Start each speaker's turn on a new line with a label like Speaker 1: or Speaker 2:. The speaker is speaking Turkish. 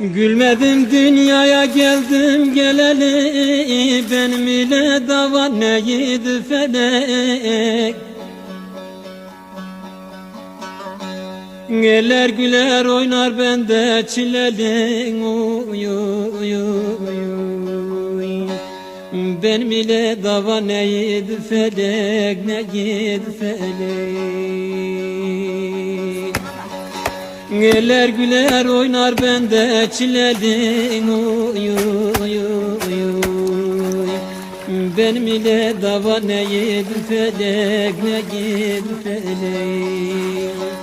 Speaker 1: Gülmedim dünyaya geldim geleli Benim ile dava neydi felek? Gelir güler oynar bende çileli uy, uy, uy. Benim ile dava neydi felek neydi felek Gelir güler oynar bende çileli Uy, uy, uy, uy. Benim ile dava neydi felek neydi felek